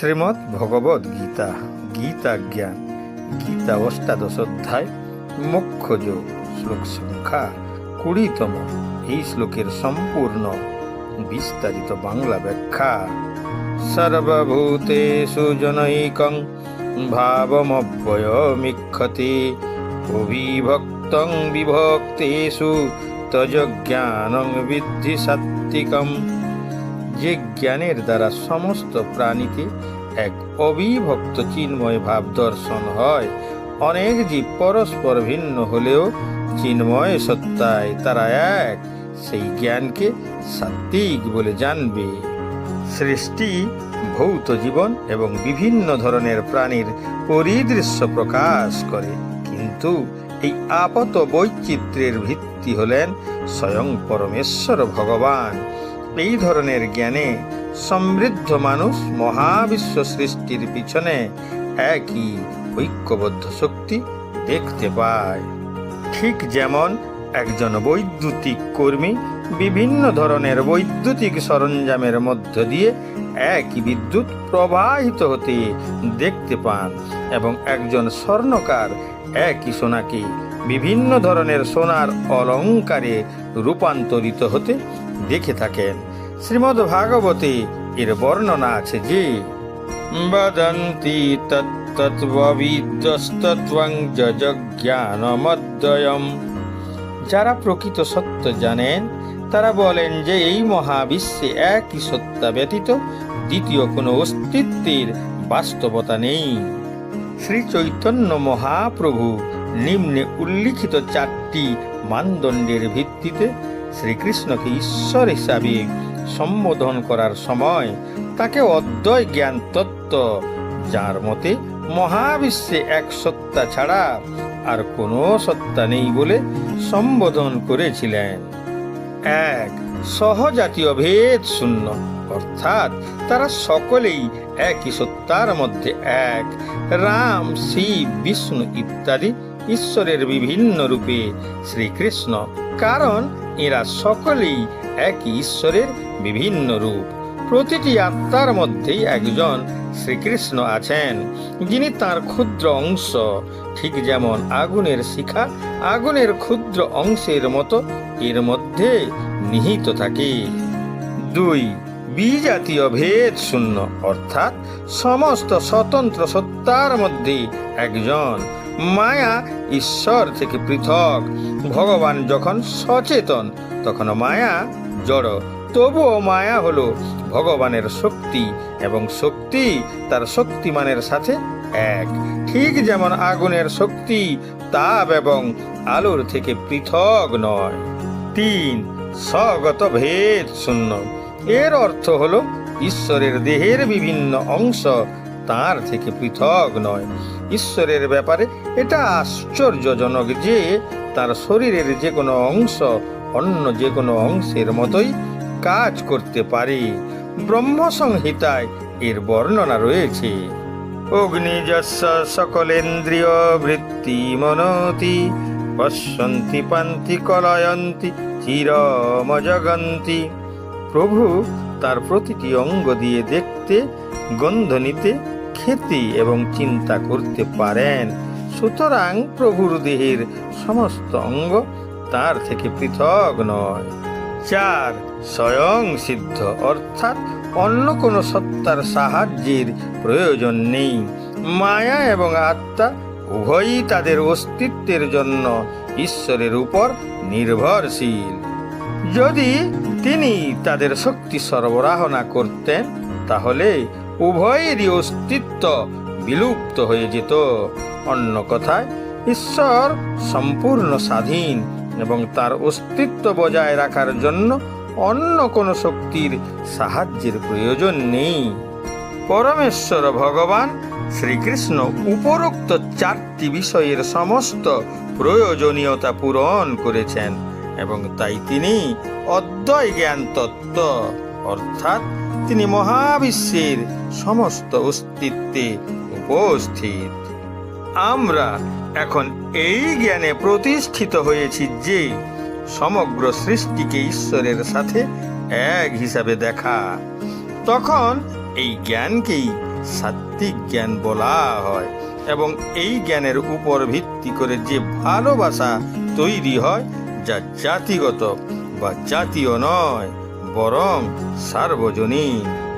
শ্রীমৎ ভগবদ গীতা গীতা জ্ঞান, গীতা অষ্টাদশ অধ্যায়, মোক্ষ যোগ, শ্লোক সংখ্যা কুড়িতম। এই শ্লোকের সম্পূর্ণ বিস্তারিত বাংলা ব্যাখ্যা। সর্বভূতেষু জনৈকং ভাবমব্যয়মিক্ষতে অবিভক্তং বিভক্তেষু তজ্ঞানং বিদ্ধি সাত্বিকম যে জ্ঞানের দ্বারা সমস্ত প্রাণীতে এক অবিভক্ত চিন্ময় ভাব দর্শন হয়, অনেক জীব পরস্পর ভিন্ন হলেও চিন্ময় সত্তায় তারা এক, সেই জ্ঞানকে সাত্বিক বলে জানবে। সৃষ্টি, ভৌত জীবন এবং বিভিন্ন ধরনের প্রাণীর পরিদৃশ্য প্রকাশ করে। কিন্তু এই আপত বৈচিত্র্যের ভিত্তি হলেন স্বয়ং পরমেশ্বর ভগবান। এই ধরনের জ্ঞানে সমৃদ্ধ মানুষ মহাবিশ্ব সৃষ্টির পিছনে একই ঐক্যবদ্ধ শক্তি দেখতে পায়। ঠিক যেমন একজন বৈদ্যুতিক কর্মী বিভিন্ন ধরনের বৈদ্যুতিক সরঞ্জামের মধ্য দিয়ে একই বিদ্যুৎ প্রবাহিত হতে দেখতে পান এবং একজন স্বর্ণকার একই সোনাকে বিভিন্ন ধরনের সোনার অলঙ্কারে রূপান্তরিত হতে দেখে থাকেন। শ্রীমদ্ ভাগবতে এর বর্ণনা আছে যে, বদন্তি যারা প্রকৃত সত্য জানেন, তারা বলেন যে এই মহাবিশ্বে একই সত্তা ব্যতীত দ্বিতীয় কোনো অস্তিত্বের বাস্তবতা নেই। শ্রী চৈতন্য মহাপ্রভু নিম্নে উল্লিখিত চারটি মানদণ্ডের ভিত্তিতে শ্রীকৃষ্ণকে ঈশ্বর হিসাবে সম্বোধন করার সময় তাকে অদ্বয় জ্ঞান তত্ত্ব, যার মতে মহাবিশ্বে এক সত্তা ছাড়া আর কোনো সত্তা নেই বলে সম্বোধন করেছিলেন। এক, সহজাতীয় ভেদ শূন্য, অর্থাৎ তারা সকলেই একই সত্তার মধ্যে এক। রাম, শিব, বিষ্ণু ইত্যাদি ঈশ্বরের বিভিন্ন রূপে শ্রীকৃষ্ণ, কারণ এরা সকলেই একই ঈশ্বরের বিভিন্ন রূপ। প্রতিটি আত্মার মধ্যেই একজন শ্রীকৃষ্ণ আছেন, যিনি তার ক্ষুদ্র অংশ। ঠিক যেমন আগুনের শিখা আগুনের ক্ষুদ্র অংশের মতো এর মধ্যে নিহিত থাকে। দুই বিজাতীয় ভেদ শূন্য, অর্থাৎ সমস্ত স্বতন্ত্র সত্তার মধ্যে একজন। মায়া ঈশ্বর থেকে পৃথক। ভগবান যখন সচেতন, তখন মায়া জড়। তবুও মায়া হলো ভগবানের শক্তি এবং শক্তি তার শক্তিমানের সাথে এক। ঠিক যেমন আগুনের শক্তি তাপ এবং আলোর থেকে পৃথক নয়। তিন, স্বগত ভেদ শূন্য। এর অর্থ হলো ঈশ্বরের দেহের বিভিন্ন অংশ তার থেকে পৃথক নয়। ঈশ্বরের ব্যাপারে এটা আশ্চর্যজনক যে তার শরীরের যে কোনো অংশ অন্য যে কোনো অংশের মতোই কাজ করতে পারে। ব্রহ্ম সংহিতায় এর বর্ণনা রয়েছে। অগ্নিজস্য সকলেন্দ্রিয় বৃত্তি মনতি, পশ্যন্তি পান্তি কলয়ন্তি, চিরমজগন্তি। প্রভু তার প্রতিটি অঙ্গ দিয়ে দেখতে, গন্ধ নিতে খেতে এবং চিন্তা করতে পারেন। সুতরাং প্রভুর দেহের সমস্ত অঙ্গ তার থেকে পৃথক নয়। চার স্বয়ং সিদ্ধ, অর্থাৎ অন্য কোনো সত্তার সাহায্যের প্রয়োজন নেই। মায়া এবং আত্মা উভয়ই তাদের অস্তিত্বের জন্য ঈশ্বরের উপর নির্ভরশীল। যদি তিনি তাদের শক্তি সরবরাহ না করতেন, তাহলে উভয়েরই অস্তিত্ব বিলুপ্ত হয়ে যেত। অন্য কথায়, ঈশ্বর সম্পূর্ণ স্বাধীন এবং তার অস্তিত্ব বজায় রাখার জন্য অন্য কোনো শক্তির সাহায্যের প্রয়োজন নেই। পরমেশ্বর ভগবান শ্রীকৃষ্ণ উপরোক্ত চারটি বিষয়ের সমস্ত প্রয়োজনীয়তা পূরণ করেছেন এবং তাই তিনি অদ্বয় জ্ঞান তত্ত্ব, অর্থাৎ তিনি মহাবিশ্বের সমস্ত অস্তিত্বে উপস্থিত। আমরা এখন এই জ্ঞানে প্রতিষ্ঠিত হয়েছি যে সমগ্র সৃষ্টিকে ঈশ্বরের সাথে এক হিসাবে দেখা। তখন এই জ্ঞানকেই সাত্বিক জ্ঞান বলা হয় এবং এই জ্ঞানের উপর ভিত্তি করে যে ভালোবাসা তৈরি হয়, যা জাতিগত বা জাতীয় নয়। বরং সার্বজনীন।